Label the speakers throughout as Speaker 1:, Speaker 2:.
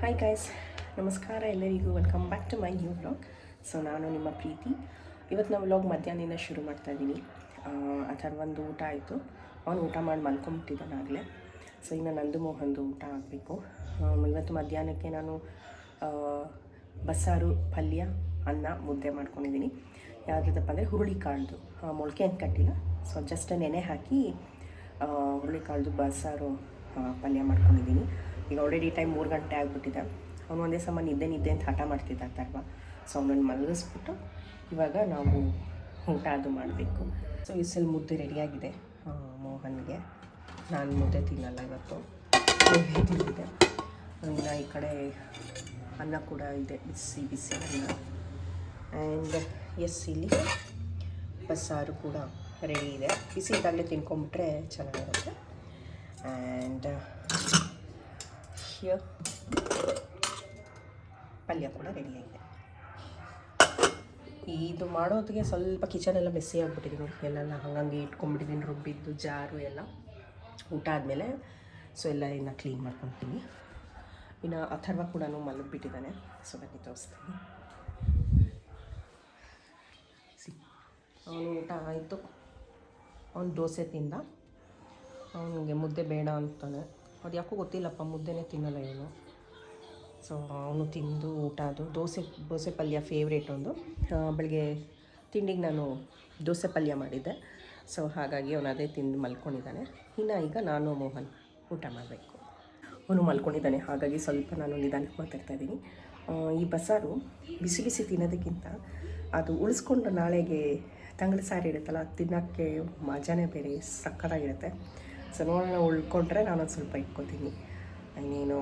Speaker 1: Hi guys ನಮಸ್ಕಾರ ಎಲ್ಲರಿಗೂ. Welcome back to my new vlog so ನಾನು ನಿಮ್ಮ ಪ್ರೀತಿ. ಇವತ್ತು ನಾವು ವ್ಲಾಗ್ ಮಧ್ಯಾಹ್ನದಿಂದ ಶುರು ಮಾಡ್ತಾ ಇದ್ದೀನಿ ಒಂದು ಊಟ ಆಯಿತು. ಅವನು ಊಟ ಮಾಡಿ ಮಲ್ಕೊಂಬಿಟ್ಟಿದ್ದಾನಾಗಲೇ ಸೊ ಇನ್ನು ನಂದು ಮೋಹನ್ದು ಊಟ ಆಗಬೇಕು. ಇವತ್ತು ಮಧ್ಯಾಹ್ನಕ್ಕೆ ನಾನು ಬಸ್ಸಾರು ಪಲ್ಯ ಅನ್ನ ಮುದ್ದೆ ಮಾಡ್ಕೊಂಡಿದ್ದೀನಿ. ಯಾವುದಪ್ಪ ಅಂದರೆ ಹುರುಳಿಕಾಳ್ದು. ಮೊಳಕೆ ಅಂತ ಕಟ್ಟಿಲ್ಲ. ಸೊ ಜಸ್ಟ್ ನೆನೆ ಹಾಕಿ ಆ, ಹುರುಳಿಕಾಳ್ದು ಬಸ್ಸಾರು ಪಲ್ಯ ಮಾಡ್ಕೊಂಡಿದ್ದೀನಿ. ಈಗ ಆಲ್ರೆಡಿ ಟೈಮ್ ಮೂರು ಗಂಟೆ ಆಗಿಬಿಟ್ಟಿದೆ. ಅವನು ಒಂದೇ ಸಮ ನಿದ್ದೆ ನಿದ್ದೆ ಅಂತ ಹಠ ಮಾಡ್ತಿದ್ದ ತರ್ವ ಸೊ ಅವನನ್ನು ಮಲಗಿಸ್ಬಿಟ್ಟು ಇವಾಗ ನಾವು ಊಟ ಅದು ಮಾಡಬೇಕು. ಸೊ ಇಸಲ್ ಮುದ್ದೆ ರೆಡಿಯಾಗಿದೆ ಮೋಹನ್ಗೆ. ನಾನು ಮುದ್ದೆ ತಿನ್ನಲ್ಲ ಇವತ್ತು. ತಿಂದಿದ್ದೆ. ಇನ್ನು ಈ ಕಡೆ ಅನ್ನ ಕೂಡ ಇದೆ, ಬಿಸಿ ಬಿಸಿ ಅನ್ನ. ಆ್ಯಂಡ್ ಎಸ್ ಇಲ್ಲಿ ಬಸ್ಸಾರು ಕೂಡ ರೆಡಿ ಇದೆ. ಬಿಸಿ ಇದ್ದಾಗಲೇ ತಿನ್ಕೊಂಬಿಟ್ರೆ ಚೆನ್ನಾಗಿರುತ್ತೆ. ಆ್ಯಂಡ್ ಹಿಯರ್ ಪಲ್ಯ ಕೂಡ ರೆಡಿಯಾಗಿದೆ ಇದು ಮಾಡೋದಕ್ಕೆ ಸ್ವಲ್ಪ ಕಿಚನ್ ಎಲ್ಲ ಮೆಸ್ಸಿ ಆಗಿಬಿಟ್ಟಿದೆ ನೋಡಿ. ಎಲ್ಲ ಹಂಗಂಗೆ ಇಟ್ಕೊಂಡ್ಬಿಟ್ಟಿದ್ದೀನಿ. ರುಬ್ಬಿದ್ದು ಜಾರು ಎಲ್ಲ. ಊಟ ಆದಮೇಲೆ ಸೊ ಎಲ್ಲ ಇನ್ನು ಕ್ಲೀನ್ ಮಾಡ್ಕೊತೀನಿ. ಇನ್ನು ಅಥರ್ವ ಕೂಡ ಮಲಗಿಬಿಟ್ಟಿದ್ದಾನೆ. ಸೊ ಬನ್ನಿ ತೋರಿಸ್ತೀನಿ. ಸಿ, ಅವನು ಊಟ ಆಯಿತು. ಅವನು ದೋಸೆ ತಿಂದ. ಅವನಿಗೆ ಮುದ್ದೆ ಬೇಡ ಅಂತಾನೆ. ಅದು ಯಾಕೋ ಗೊತ್ತಿಲ್ಲಪ್ಪ, ಮುದ್ದೆನೇ ತಿನ್ನಲ್ಲ ಏನು ಸೊ ಅವನು ತಿಂದು ಊಟ ಅದು. ದೋಸೆ ದೋಸೆ ಪಲ್ಯ ಫೇವ್ರೇಟ್ ಒಂದು. ಬೆಳಗ್ಗೆ ತಿಂಡಿಗೆ ನಾನು ದೋಸೆ ಪಲ್ಯ ಮಾಡಿದ್ದೆ. ಸೊ ಹಾಗಾಗಿ ಅವನು ಅದೇ ತಿಂದು ಮಲ್ಕೊಂಡಿದ್ದಾನೆ. ಇನ್ನು ಈಗ ನಾನು ಮೋಹನ್ ಊಟ ಮಾಡಬೇಕು. ಅವನು ಮಲ್ಕೊಂಡಿದ್ದಾನೆ, ಹಾಗಾಗಿ ಸ್ವಲ್ಪ ನಾನು ನಿಧಾನಕ್ಕೆ ಮಾತಾಡ್ತಾ ಇದ್ದೀನಿ. ಈ ಬಸಾರು ಬಿಸಿ ಬಿಸಿ ತಿನ್ನೋದಕ್ಕಿಂತ ಅದು ಉಳಿಸ್ಕೊಂಡು ನಾಳೆಗೆ ತಂಗಳ ಸಾರಿ ಇರುತ್ತಲ್ಲ ತಿನ್ನೋಕ್ಕೆ ಮಜಾನೇ ಬೇರೆ ಸಕ್ಕತ್ತಾಗಿರುತ್ತೆ. ಸೊ ನೋಡೋಣ ಉಳ್ಕೊಂಡ್ರೆ ಒಂದು ಸ್ವಲ್ಪ ಇಟ್ಕೊತೀನಿ. ಇನ್ನೇನು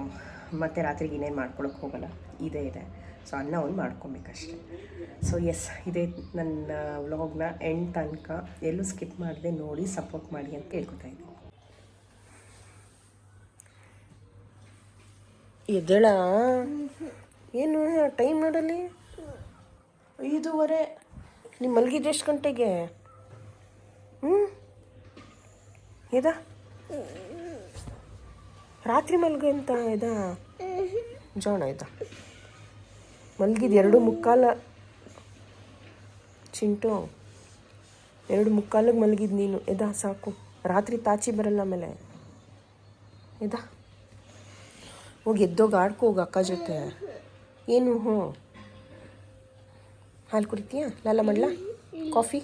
Speaker 1: ಮತ್ತೆ ರಾತ್ರಿಗೆ ಇನ್ನೇನು ಮಾಡ್ಕೊಳಕ್ಕೆ ಹೋಗಲ್ಲ. ಇದೇ ಇದೆ. ಸೊ ಅನ್ನ ಒಂದು ಮಾಡ್ಕೊಬೇಕಷ್ಟೆ. ಸೊ ಎಸ್ ಇದೇ ನನ್ನ ವ್ಲಾಗ್ನ ಎಂಡ್ ತನಕ ಎಲ್ಲೂ ಸ್ಕಿಪ್ ಮಾಡದೆ ನೋಡಿ ಸಪೋರ್ಟ್ ಮಾಡಿ ಅಂತ ಹೇಳ್ಕೊತಾ ಇದ್ದೀನಿ. ಎದ್ದೇಳ? ಏನು ಟೈಮ್ ನೋಡಲ್ಲಿ? ಐದೂವರೆ. ನಿಮ್ಮ ಮಲಗಿದ್ದು ಎಷ್ಟು ಗಂಟೆಗೆ? ಹ್ಞೂ ಇದಾ ರಾತ್ರಿ ಮಲ್ಗಂತ ಇದಾ? ಜೋಣ ಇದ ಮಲ್ಗಿದ ಎರಡು ಮುಕ್ಕಾಲ ಚಿಂಟು ಎರಡು ಮುಕ್ಕಾಲಿಗೆ ಮಲ್ಗಿದ್ ನೀನು. ಎದ ಸಾಕು. ರಾತ್ರಿ ತಾಚಿ ಬರಲ್ಲ ಆಮೇಲೆ. ಎದ? ಹೋಗಿ ಎದ್ದೋಗಿ ಆಡ್ಕೋ ಹೋಗಿ ಅಕ್ಕ ಜೊತೆ. ಏನು ಹ್ಞೂ? ಹಾಲು ಕುಡಿತೀಯಾ? ಲಾಲ ಮಾಡ್ಲ? ಕಾಫಿ?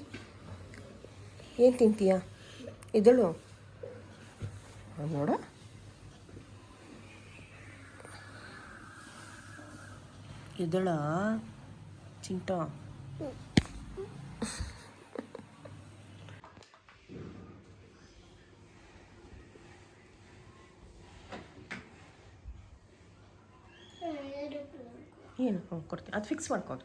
Speaker 1: ಏನು ತಿಂತೀಯಾ? ಎದಳು ನೋಡ ಎದಳ ಚಿಂಟ ಏನು ಹ್ಞೂ ಕೊಡ್ತೀನಿ ಅದು ಫಿಕ್ಸ್ ಮಾಡ್ಕೊಡು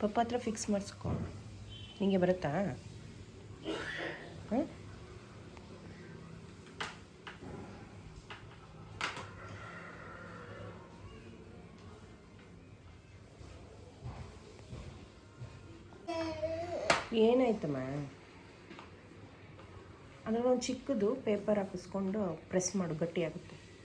Speaker 1: ಪಪ್ಪ ಹತ್ರ ಫಿಕ್ಸ್ ಮಾಡಿಸ್ಕೊ. ನಿಂಗೆ ಬರುತ್ತಾ? ಹಾಂ ಏನಾಯ್ತಮ್ಮ? ಒಂದು ಚಿಕ್ಕದು ಪೇಪರ್ ಹಾಕಿಸ್ಕೊಂಡು ಪ್ರೆಸ್ ಮಾಡು ಗಟ್ಟಿ ಆಗುತ್ತೆ ಹ್ಞೂ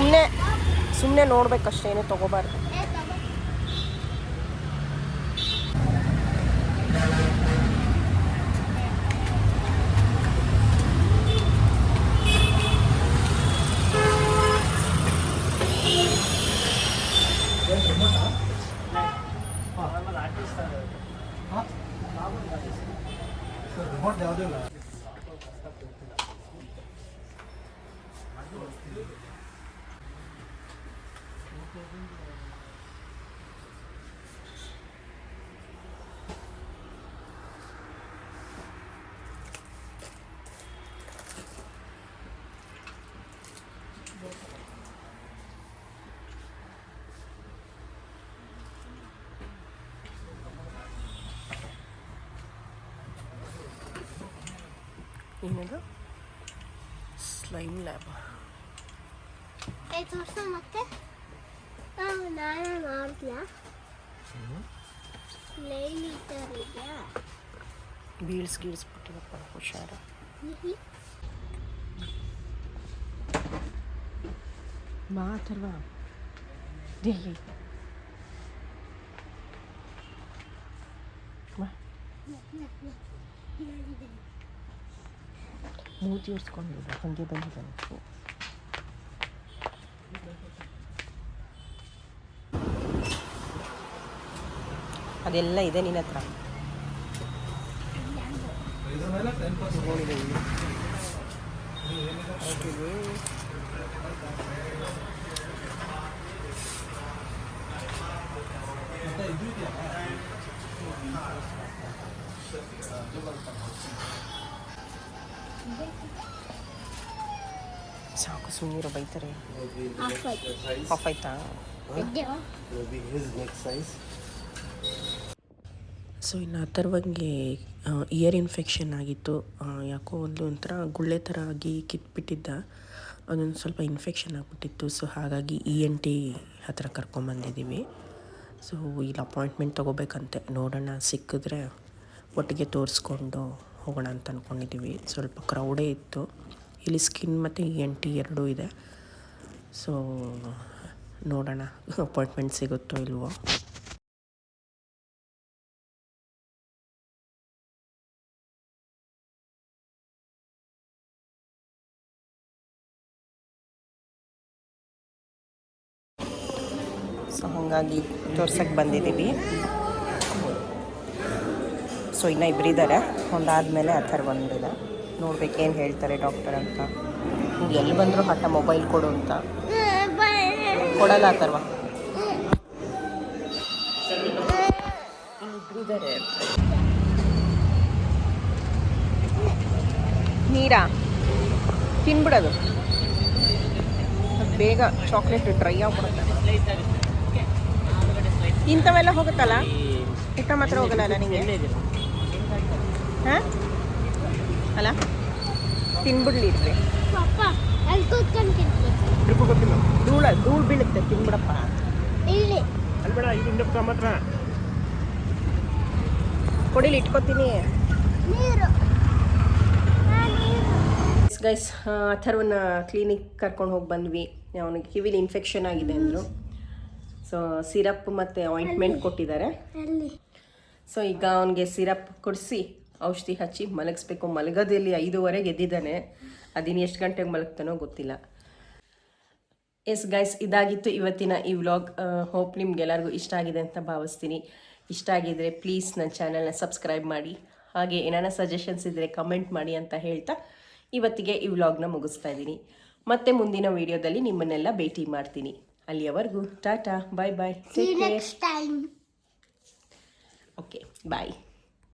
Speaker 1: ಸುಮ್ಮನೆ ಸುಮ್ಮನೆ ನೋಡ್ಬೇಕಷ್ಟೇನು ತಗೋಬಾರ್ದು. ಏನದು ಸ್ಲೈಮ್ ಲ್ಯಾಬ್
Speaker 2: ಏ ತೋರ್ಸು ಮತ್ತೆ ನಾವು ನಾನೇ ಮಾಡ್ತೀಯ ಲೈಲಿಟರ್ ಇದೆಯಾ
Speaker 1: ಬೀಳ್ಸ್ ಗೀಳ್ಸ್ಬಿಟ್ಟಿರಪ್ಪ ಹುಷಾರು ಬಾ ಅಥರ್ವ ದೇ ಬಾ ಮೂತಿ ಉರ್ಸ್ಕೊಂಡಿಲ್ಲ ಹಾಗೆ ಬಂದಿದ್ದಾನೆ ಅದೆಲ್ಲ ಇದೆ ನಿನ್ನ ಹತ್ರ ಸಾಕು ಸುಮ್ಮನಿರೋ ಬೈತಾರೆ.
Speaker 2: ಆಫ್ ಆಯ್ತು
Speaker 1: ಆಫ್ ಆಯ್ತಾ
Speaker 2: ಇದೆಯಾ
Speaker 3: Maybe his next size.
Speaker 1: So ಇನ್ನು ಅಥರ್ವಂಗೆ ಇಯರ್ ಇನ್ಫೆಕ್ಷನ್ ಆಗಿತ್ತು. ಯಾಕೋ ಒಂದು ಒಂಥರ ಗುಳ್ಳೆ ಥರ ಆಗಿ ಕಿತ್ಬಿಟ್ಟಿದ್ದ. ಅದೊಂದು ಸ್ವಲ್ಪ ಇನ್ಫೆಕ್ಷನ್ ಆಗಿಬಿಟ್ಟಿತ್ತು. ಸೊ ಹಾಗಾಗಿ ಇ ಎನ್ ಟಿ ಹತ್ರ ಕರ್ಕೊಂಬಂದಿದ್ದೀವಿ ಸೊ ಇಲ್ಲಿ ಅಪಾಯಿಂಟ್ಮೆಂಟ್ ತೊಗೋಬೇಕಂತೆ. ನೋಡೋಣ ಸಿಕ್ಕಿದ್ರೆ ಒಟ್ಟಿಗೆ ತೋರಿಸ್ಕೊಂಡು ಹೋಗೋಣ ಅಂತ ಅಂದ್ಕೊಂಡಿದ್ದೀವಿ ಸ್ವಲ್ಪ ಕ್ರೌಡೇ ಇತ್ತು. ಇಲ್ಲಿ ಸ್ಕಿನ್ ಮತ್ತು ಇ ಎನ್ ಟಿ ಎರಡೂ ಇದೆ. ಸೊ, ನೋಡೋಣ. ಅಪಾಯಿಂಟ್ಮೆಂಟ್ ಸಿಗುತ್ತೋ ಇಲ್ವೋ? ಸೊ ಹಾಗಾಗಿ ತೋರ್ಸಕ್ಕೆ ಬಂದಿದ್ದೀವಿ. ಸೊ ಇನ್ನು ಇಬ್ಬರಿದ್ದಾರೆ ಒಂದಾದಮೇಲೆ ಥರ ಬಂದಿದೆ ನೋಡ್ಬೇಕು ಏನು ಹೇಳ್ತಾರೆ ಡಾಕ್ಟರ್ ಅಂತ. ನೀವು ಎಲ್ಲಿ ಬಂದರೂ ಹಠ ಮೊಬೈಲ್ ಕೊಡು ಅಂತ. ಕೊಡಲ್ಲ ಆ ಇಬ್ಬರಿದ್ದಾರೆ ನೀರಾ? ತಿನ್ಬಿಡೋದು. ಬೇಗ ಚಾಕ್ಲೇಟ್ ಡ್ರೈ ಆಗ್ಬಿಡುತ್ತೆ. ಇಂಥವೆಲ್ಲ ಹೋಗುತ್ತಲ್ಲ? ಊಟ ಮಾತ್ರ ಹೋಗಲ್ಲ ನನಗೆ ಹಾಂ? ಅಲ್ಲ? ತಿನ್ಬಿಡ್ಲಿ ಇರ್ರಿ
Speaker 2: ಪಪ್ಪ ಅಲ್ಲಿ ಕೂತ್ಕೊಂಡು ತಿಂತೀನಿ
Speaker 1: ಧೂಳ ಧೂಳು ಬೀಳುತ್ತೆ ತಿನ್ಬಿಡಪ್ಪ.
Speaker 2: ಇಲ್ಲಿ.
Speaker 1: ಕೊಡಿಲಿ ಇಟ್ಕೊತೀನಿ.
Speaker 2: ನೀರು. ಆ, ನೀರು.
Speaker 1: ಗೈಸ್ ಅಥರ್ವನ್ನ ಕ್ಲಿನಿಕ್ ಕರ್ಕೊಂಡು ಹೋಗಿ ಬಂದ್ವಿ. ಅವನಿಗೆ ಕಿವಿಲಿ ಇನ್ಫೆಕ್ಷನ್ ಆಗಿದೆ ಅಂದರು. ಸೊ ಸಿರಪ್ ಮತ್ತು ಆಯಿಂಟ್ಮೆಂಟ್ ಕೊಟ್ಟಿದ್ದಾರೆ. ಸೊ ಈಗ ಅವನಿಗೆ ಸಿರಪ್ ಕೊಡಿಸಿ ಔಷಧಿ ಹಚ್ಚಿ ಮಲಗಿಸ್ಬೇಕು. ಮಲಗೋದಲ್ಲಿ ಐದೂವರೆಗೆ ಎದ್ದಿದ್ದಾನೆ ಅದಿನ್ನು ಎಷ್ಟು ಗಂಟೆಗೆ ಮಲಗ್ತಾನೋ ಗೊತ್ತಿಲ್ಲ. ಎಸ್ ಗೈಸ್ ಇದಾಗಿತ್ತು ಇವತ್ತಿನ ಈ ವ್ಲಾಗ್ ಹೋಪ್ ನಿಮ್ಗೆಲ್ಲರಿಗೂ ಇಷ್ಟ ಆಗಿದೆ ಅಂತ ಭಾವಿಸ್ತೀನಿ. ಇಷ್ಟ ಆಗಿದ್ರೆ ಪ್ಲೀಸ್ ನನ್ನ ಚಾನಲ್ನ ಸಬ್ಸ್ಕ್ರೈಬ್ ಮಾಡಿ. ಹಾಗೆ ಏನಾರ ಸಜೆಷನ್ಸ್ ಇದ್ದರೆ ಕಮೆಂಟ್ ಮಾಡಿ ಅಂತ ಹೇಳ್ತಾ ಇವತ್ತಿಗೆ ಈ ವ್ಲಾಗ್ನ ಮುಗಿಸ್ತಾ ಇದ್ದೀನಿ. ಮತ್ತೆ ಮುಂದಿನ ವಿಡಿಯೋದಲ್ಲಿ ನಿಮ್ಮನ್ನೆಲ್ಲ ಭೇಟಿ ಮಾಡ್ತೀನಿ. ಅಲ್ಲಿಯವರೆಗೂ tata
Speaker 2: bye
Speaker 1: bye
Speaker 2: take care
Speaker 1: okay bye